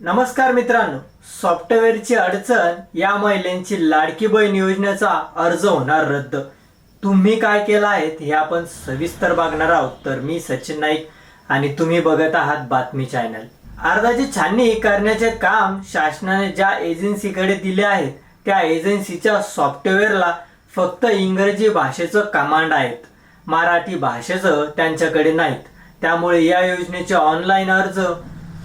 नमस्कार मित्रांनो सॉफ्टवेअरची अडचण या महिलांची लाडकी बहीण योजनेचा अर्ज होणार रद्द. तुम्ही काय केलं आहेत हे आपण सविस्तर बघणार आहोत. तर मी सचिन नाईक आणि तुम्ही बघत आहात बातमी चॅनल. अर्जाची छाननी करण्याचे काम शासनाने ज्या एजन्सीकडे दिले आहेत त्या एजन्सीच्या सॉफ्टवेअरला फक्त इंग्रजी भाषेचं कमांड आहेत. मराठी भाषेचं त्यांच्याकडे नाहीत. त्यामुळे या योजनेचे ऑनलाईन अर्ज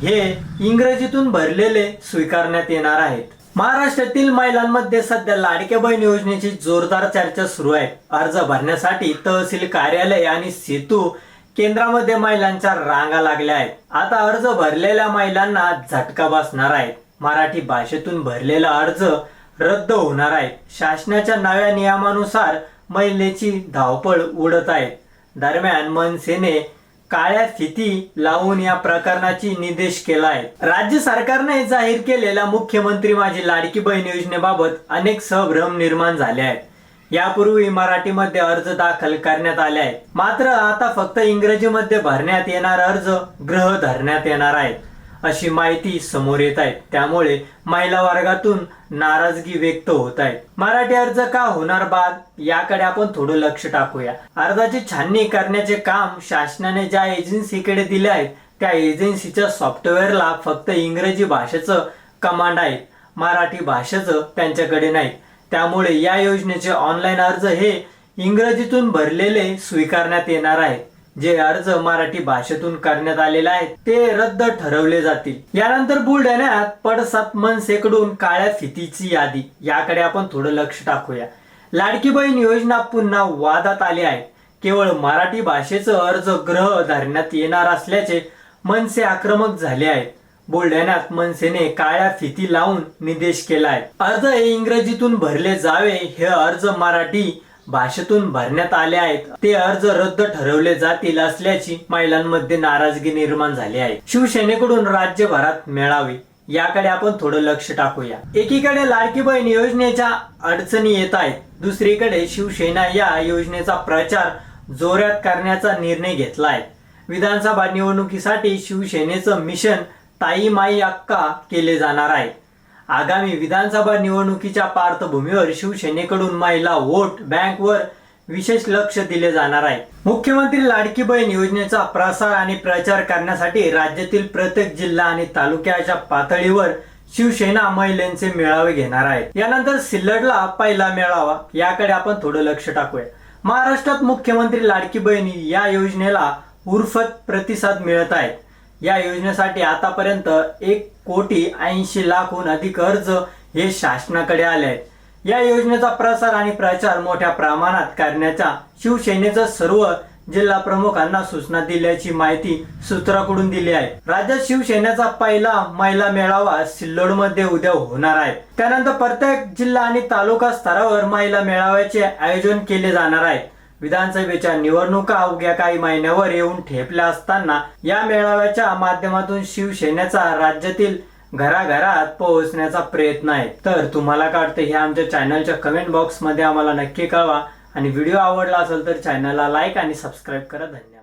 हे इंग्रजीतून भरलेले स्वीकारण्यात येणार आहेत. महाराष्ट्रातील महिलांमध्ये सध्या लाडक्या बहीण योजनेची जोरदार चर्चा सुरू आहे. अर्ज भरण्यासाठी तहसील कार्यालय आणि सेतू केंद्रामध्ये महिलांच्या रांगा लागल्या आहेत. आता अर्ज भरलेल्या महिलांना झटका बसणार आहे. मराठी भाषेतून भरलेला अर्ज रद्द होणार आहे. शासनाच्या नव्या नियमानुसार महिलेची धावपळ उडत आहे. दरम्यान मनसेने काळ्या फिती लावून या प्रकरणाची निदेश केला आहे राज्य सरकारने जाहीर केलेल्या मुख्यमंत्री माझी लाडकी बहीण योजनेबाबत अनेक संभ्रम निर्माण झाले आहेत. यापूर्वी मराठीमध्ये अर्ज दाखल करण्यात आले आहेत. मात्र आता फक्त इंग्रजीमध्ये भरण्यात येणार अर्ज ग्रह धरण्यात येणार आहेत. अशी माहिती समोर येत आहे. त्यामुळे महिला वर्गातून नाराजगी व्यक्त होत आहे. मराठी अर्ज का होणार बाद? याकडे आपण थोडं लक्ष टाकूया. अर्जाची छाननी करण्याचे काम शासनाने ज्या एजन्सीकडे दिले आहेत त्या एजन्सीच्या सॉफ्टवेअरला फक्त इंग्रजी भाषेचं कमांड आहे. मराठी भाषेचं त्यांच्याकडे नाही. त्यामुळे या योजनेचे ऑनलाईन अर्ज हे इंग्रजीतून भरलेले स्वीकारण्यात येणार आहेत जे अर्ज मराठी भाषेतून करण्यात आलेले आहेत ते रद्द ठरवले जातील. यानंतर बुलढाण्यात पडसात मनसेकडून काळ्या फितीची यादी. याकडे आपण थोडं लक्ष टाकूया. लाडकी बहीण योजना पुन्हा वादात आली आहे. केवळ मराठी भाषेचं अर्ज ग्रह धरण्यात येणार असल्याचे मनसे आक्रमक झाले आहेत. बुलढाण्यात मनसेने काळ्या फिती लावून निदेश केला आहे. अर्ज हे इंग्रजीतून भरले जावे हे अर्ज मराठी भाषेतून भरण्यात आले आहेत. ते अर्ज रद्द ठरवले जातील असल्याची महिलांमध्ये नाराजगी निर्माण झाली आहे. शिवसेनेकडून राज्यभरात मेळावे. याकडे आपण थोडं लक्ष टाकूया. एकीकडे लाडकी बहीण योजनेच्या अडचणी येत आहेत. दुसरीकडे शिवसेना या योजनेचा प्रचार जोरात करण्याचा निर्णय घेतला आहे विधानसभा निवडणुकीसाठी शिवसेनेचं मिशन ताई माई अक्का केले जाणार आहे. आगामी विधानसभा निवडणुकीच्या पार्श्वभूमीवर शिवसेनेकडून महिला वोट बँकवर विशेष लक्ष दिले जाणार आहे. मुख्यमंत्री लाडकी बहीण योजनेचा प्रसार आणि प्रचार करण्यासाठी राज्यातील प्रत्येक जिल्हा आणि तालुक्याच्या पातळीवर शिवसेना महिलांचे मेळावे घेणार आहेत. यानंतर सिल्लडला पहिला मेळावा याकडे आपण थोडं लक्ष टाकूया. महाराष्ट्रात मुख्यमंत्री लाडकी बहीण या योजनेला उर्फत प्रतिसाद मिळत आहे या योजनेसाठी आतापर्यंत एक कोटी ऐंशी लाखहून अधिक अर्ज हे शासनाकडे आले आहेत या योजनेचा प्रसार आणि प्रचार मोठ्या प्रमाणात करण्याच्या शिवसेनेचं सर्व जिल्हा प्रमुखांना सूचना दिल्याची माहिती सूत्राकडून दिली आहे. राज्यात शिवसेनेचा पहिला महिला मेळावा सिल्लोडमध्ये उद्या होणार आहे. त्यानंतर प्रत्येक जिल्हा आणि तालुका स्तरावर महिला मेळाव्याचे आयोजन केले जाणार आहे. विधानसभेच्या निवडणुका अवघ्या काही महिन्यावर येऊन ठेपल्या असताना या मेळाव्याच्या माध्यमातून शिवसेनेचा राज्यातील घराघरात पोहोचण्याचा प्रयत्न आहे. तर तुम्हाला काय वाटतं हे आमच्या चॅनलच्या कमेंट बॉक्समध्ये आम्हाला नक्की कळवा. आणि व्हिडिओ आवडला असेल तर चॅनलला लाईक आणि सबस्क्राईब करा. धन्यवाद.